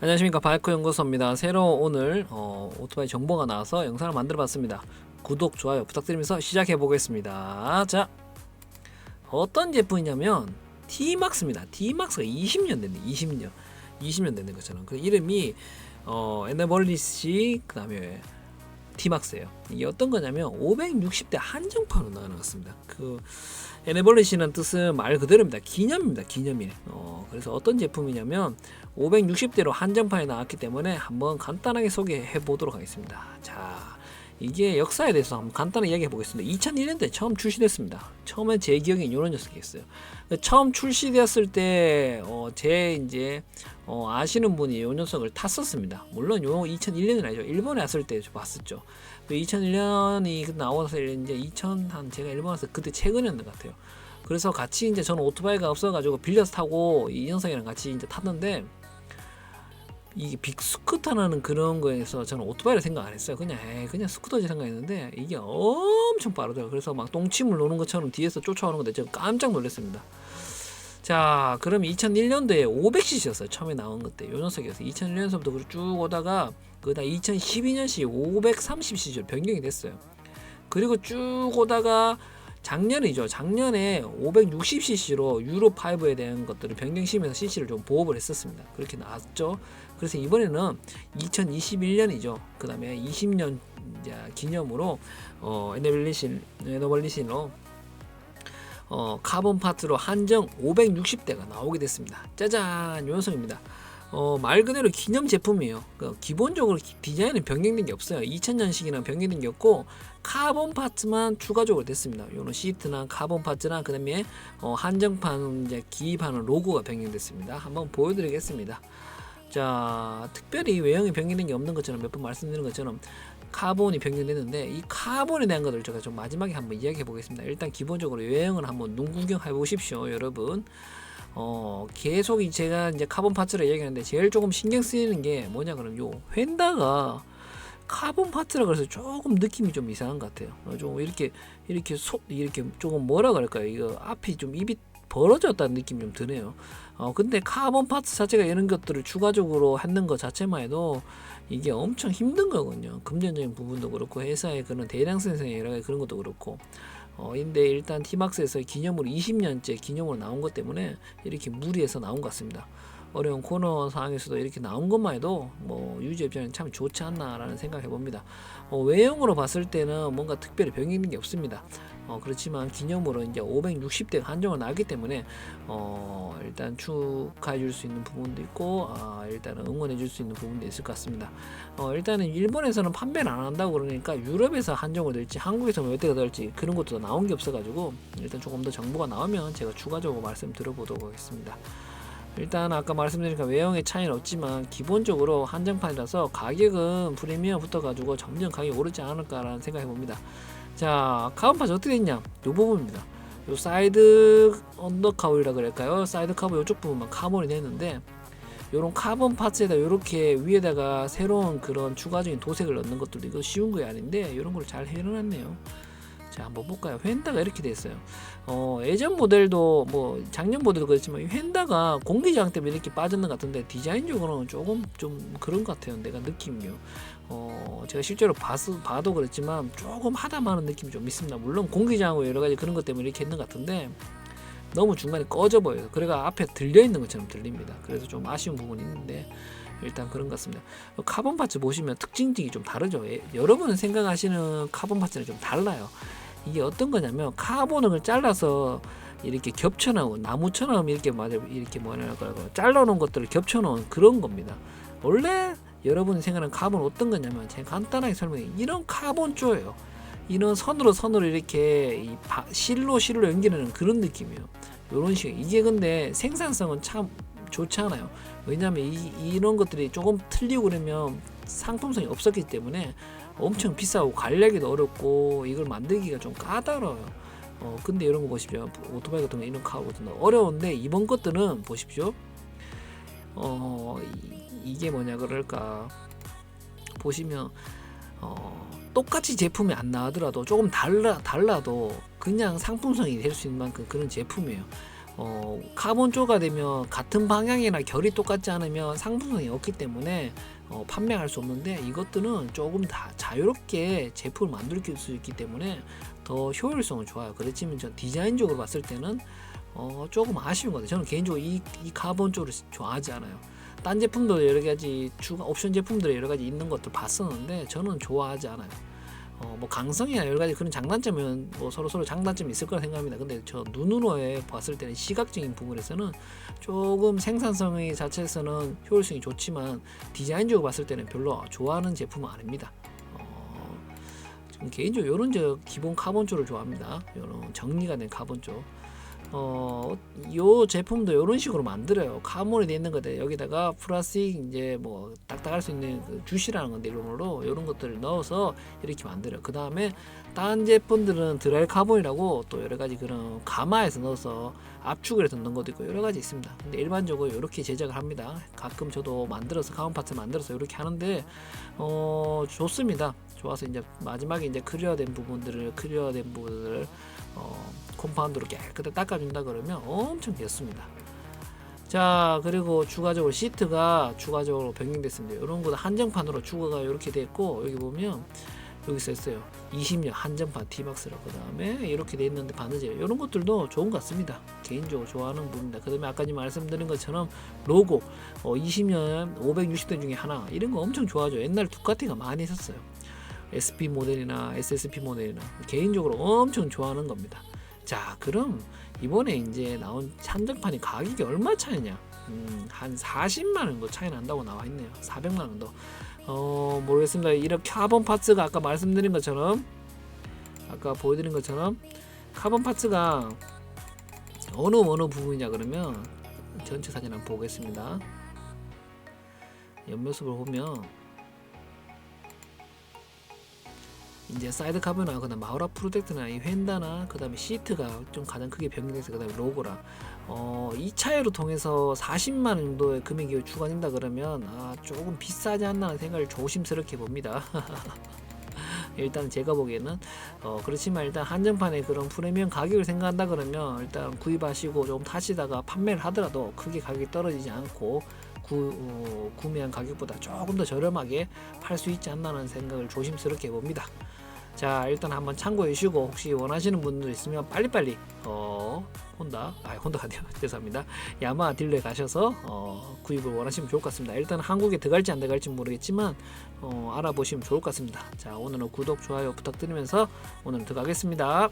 안녕하십니까 바이크 연구소입니다. 새로 오늘 어, 오토바이 정보가 나와서 영상을 만들어봤습니다. 구독 좋아요 부탁드리면서 시작해 보겠습니다. 자 어떤 제품이냐면 Tmax입니다. Tmax가 20년 됐네. 20년 20년 됐는 것처럼 그 이름이 어, 에너벌리시 그 다음에 Tmax예요. 이게 어떤 거냐면 560대 한정판으로 나왔습니다. 그 에네벌리시는 뜻은 말 그대로입니다. 기념입니다. 기념일. 어, 그래서 어떤 제품이냐면 560대로 한정판에 나왔기 때문에 한번 간단하게 소개해 보도록 하겠습니다. 자, 이게 역사에 대해서 한번 간단하게 이야기해 보겠습니다. 2001년도에 처음 출시됐습니다. 처음에 제 기억에 이런 녀석이었어요. 처음 출시되었을 때, 어, 제 이제, 어, 아시는 분이 이 녀석을 탔었습니다. 물론 요 2001년이 아니죠. 일본에 왔을 때 봤었죠. 2001년이 나와서 이제 2000 한 제가 일본 와서 그때 최근이었는 것 같아요. 그래서 같이 이제 저는 오토바이가 없어가지고 빌려서 타고 이 영상이랑 같이 이제 탔는데 이게 빅스쿠터라는 그런 거에서 저는 오토바이를 생각 안 했어요. 그냥 에이, 그냥 스쿠터지 생각했는데 이게 엄청 빠르더라고요. 그래서 막 똥침을 노는 것처럼 뒤에서 쫓아오는 건데 제가 깜짝 놀랐습니다. 자, 그럼 2001년도에 500cc였어요. 처음에 나온 그때 요 녀석이었어요. 2001년서부터 쭉 오다가 그다음 2012년씩 530cc로 변경이 됐어요. 그리고 쭉 오다가 작년이죠. 작년에 560cc로 유로 5에 대한 것들을 변경시키면서 cc를 좀 보급을 했었습니다. 그렇게 나왔죠. 그래서 이번에는 2021년이죠. 그 다음에 20년 기념으로 어, 에너블리신 에너블리신으로 어, 카본 파트로 한정 560대가 나오게 됐습니다. 짜잔, 요 녀석입니다. 어, 말 그대로 기념 제품이에요. 그 기본적으로 기- 디자인은 변경된 게 없어요. 2000년식이랑 변경된 게 없고 카본 파츠만 추가적으로 됐습니다. 요런 시트나 카본 파츠나 그다음에 어, 한정판 이제 기입하는 로고가 변경됐습니다. 한번 보여드리겠습니다. 자, 특별히 외형이 변경된 게 없는 것처럼 몇 번 말씀드린 것처럼 카본이 변경됐는데 이 카본에 대한 것을 제가 좀 마지막에 한번 이야기해 보겠습니다. 일단 기본적으로 외형을 한번 눈 구경해 보십시오, 여러분. 어, 계속 이 제가 이제 카본 파츠를 얘기하는데 제일 조금 신경 쓰이는 게 뭐냐 그러면 요 휀다가 카본 파츠라 그래서 조금 느낌이 좀 이상한 것 같아요. 어, 좀 이렇게 이렇게 속 이렇게 조금 뭐라 그럴까요? 이거 앞이 좀 입이 벌어졌다는 느낌이 좀 드네요. 어 근데 카본 파츠 자체가 이런 것들을 추가적으로 하는 것 자체만 해도 이게 엄청 힘든 거거든요. 금전적인 부분도 그렇고 회사의 그런 대량 생산의 여러 가지 그런 것도 그렇고 어 근데 일단 티막스에서 기념으로 20년째 기념으로 나온 것 때문에 이렇게 무리해서 나온 것 같습니다. 어려운 코너 상황에서도 이렇게 나온 것만 해도 뭐 유저 입장에는 참 좋지 않나라는 생각해 봅니다. 어, 외형으로 봤을 때는 뭔가 특별히 변경된 게 없습니다. 어, 그렇지만 기념으로 이제 560대 한정을 나기 때문에 어, 일단 축하해 줄 수 있는 부분도 있고 아, 일단은 응원해 줄 수 있는 부분도 있을 것 같습니다. 어, 일단은 일본에서는 판매를 안 한다고 그러니까 유럽에서 한정을 될지 한국에서 몇 대가 될지 그런 것도 나온 게 없어가지고 일단 조금 더 정보가 나오면 제가 추가적으로 말씀 드려보도록 하겠습니다. 일단 아까 말씀드린 외형의 차이는 없지만 기본적으로 한정판이라서 가격은 프리미엄 붙어가지고 점점 가격이 오르지 않을까라는 생각해 봅니다. 자 카운파츠 어떻게 됐냐? 요 부분입니다. 요 사이드 언더카울이라 그럴까요? 사이드 카버 요쪽 부분만 카본이 되는데 요런 카본 파츠에다 요렇게 위에다가 새로운 그런 추가적인 도색을 넣는 것들도 이거 쉬운 거 아닌데 이런 걸 잘 해놓았네요. 자 한번 볼까요? 휀다가 이렇게 됐어요. 어 예전 모델도 뭐 작년 모델도 그렇지만 이 휀다가 공기저항 때문에 이렇게 빠졌는 것 같은데 디자인적으로는 조금 좀 그런 것 같아요. 내가 느낌이요. 어 제가 실제로 봐서, 봐도 그렇지만 조금 하다 마는 느낌이 좀 있습니다. 물론 공기저항과 여러 가지 그런 것 때문에 이렇게 했는 것 같은데 너무 중간에 꺼져 보여요. 그래가 앞에 들려 있는 것처럼 들립니다. 그래서 좀 아쉬운 부분이 있는데 일단 그런 것 같습니다. 카본 파츠 보시면 특징들이 좀 다르죠. 예, 여러분 생각하시는 카본 파츠는 좀 달라요. 이게 어떤 거냐면 카본을 잘라서 이렇게 겹쳐놓은 나무처럼 이렇게 맞아 이렇게 그럴까 잘라놓은 것들을 겹쳐놓은 그런 겁니다. 원래 여러분이 생각하는 카본 어떤 거냐면 제가 간단하게 설명해 이런 카본 쪼예요. 이런 선으로 선으로 이렇게 이 바- 실로 실로 연결하는 그런 느낌이에요. 이런 식 이게 근데 생산성은 참 좋지 않아요. 왜냐하면 이, 이런 것들이 조금 틀리고 그러면 상품성이 없었기 때문에 엄청 비싸고 관리하기도 어렵고 이걸 만들기가 좀 까다로워요. 어 근데 이런 거 보십시오. 오토바이 같은 거 이런 카거든 어려운데 이번 것들은 보십시오. 어 이, 이게 뭐냐 그럴까 보시면 어, 똑같이 제품이 안 나오더라도 조금 달라 달라도 그냥 상품성이 될 수 있는 만큼 그런 제품이에요. 어, 카본조가 되면 같은 방향이나 결이 똑같지 않으면 상품성이 없기 때문에 어, 판매할 수 없는데 이것들은 조금 다 자유롭게 제품을 만들 수 있기 때문에 더 효율성은 좋아요. 그렇지만 전 디자인적으로 봤을 때는 어, 조금 아쉬운 것 같아요. 저는 개인적으로 이, 이 카본 쪽을 좋아하지 않아요. 딴 제품도 여러 가지 추가 옵션 제품들이 여러 가지 있는 것들 봤었는데 저는 좋아하지 않아요. 어, 뭐 강성이나 여러 가지 그런 장단점은 뭐 서로 서로 장단점이 있을 거라 생각합니다. 근데 저 눈으로 봤을 때는 시각적인 부분에서는 조금 생산성의 자체에서는 효율성이 좋지만 디자인적으로 봤을 때는 별로 좋아하는 제품은 아닙니다. 어, 좀 개인적으로 이런 저 기본 카본 쪽을 좋아합니다. 이런 정리가 된 카본 쪽. 어, 요 제품도 이런 식으로 만들어요. 카본이 돼 있는 거데 여기다가 플라스틱 이제 뭐 딱딱할 수 있는 그 주시라는 건데 이런으로 이런 것들을 넣어서 이렇게 만들어요. 그 다음에 딴 제품들은 드라이 카본이라고 또 여러 가지 그런 가마에서 넣어서 압축을 해서 넣는 것도 있고 여러 가지 있습니다. 근데 일반적으로 이렇게 제작을 합니다. 가끔 저도 만들어서 가운 파트 만들어서 이렇게 하는데 어 좋습니다. 좋아서 이제 마지막에 이제 클리어된 부분들을 클리어된 부분들을 어, 콤파운드로 깨끗하게 닦아준다 그러면 엄청 좋습니다. 자 그리고 추가적으로 시트가 추가적으로 변경됐습니다. 이런 것도 한정판으로 추가가 이렇게 됐고 여기 보면 여기 써있어요. 20년 한정판 T박스라고 그 다음에 이렇게 돼 있는데 바느질 이런 것들도 좋은 것 같습니다. 개인적으로 좋아하는 부분입니다. 그 다음에 아까 말씀드린 것처럼 로고 어, 20년 560대 중에 하나 이런 거 엄청 좋아하죠. 옛날 두카티가 많이 있었어요. SP 모델이나 SSP 모델이나 개인적으로 엄청 좋아하는 겁니다. 자, 그럼 이번에 이제 나온 한정판이 가격이 얼마 차이냐? 음, 한 40만 원 정도 차이 난다고 나와 있네요. 400만 원 정도. 어, 모르겠습니다. 이렇게 카본 파츠가 아까 말씀드린 것처럼 아까 보여드린 것처럼 카본 파츠가 어느 어느 부분이냐 그러면 전체 사진 한번 보겠습니다. 옆모습을 보면 이제 사이드 카브나 그다음 마우라 프로텍트나 이 휀다나 그다음에 시트가 좀 가장 크게 변경돼서 그다음에 로고랑 어 이 차이로 통해서 40만 원 정도의 금액이 추가된다 그러면 아 조금 비싸지 않나 하는 생각을 조심스럽게 봅니다. 일단 제가 보기에는 어 그렇지만 일단 한정판의 그런 프리미엄 가격을 생각한다 그러면 일단 구입하시고 좀 타시다가 판매를 하더라도 크게 가격이 떨어지지 않고 구, 어, 구매한 가격보다 조금 더 저렴하게 팔 수 있지 않나는 생각을 조심스럽게 봅니다. 자 일단 한번 참고해 주시고 혹시 원하시는 분들 있으면 빨리빨리 어 혼다. 아 혼다가 아니요. 죄송합니다. 야마 딜러에 가셔서 어 구입을 원하시면 좋을 것 같습니다. 일단 한국에 들어갈지 안 들어갈지 모르겠지만 어 알아보시면 좋을 것 같습니다. 자 오늘은 구독 좋아요 부탁드리면서 오늘 들어가겠습니다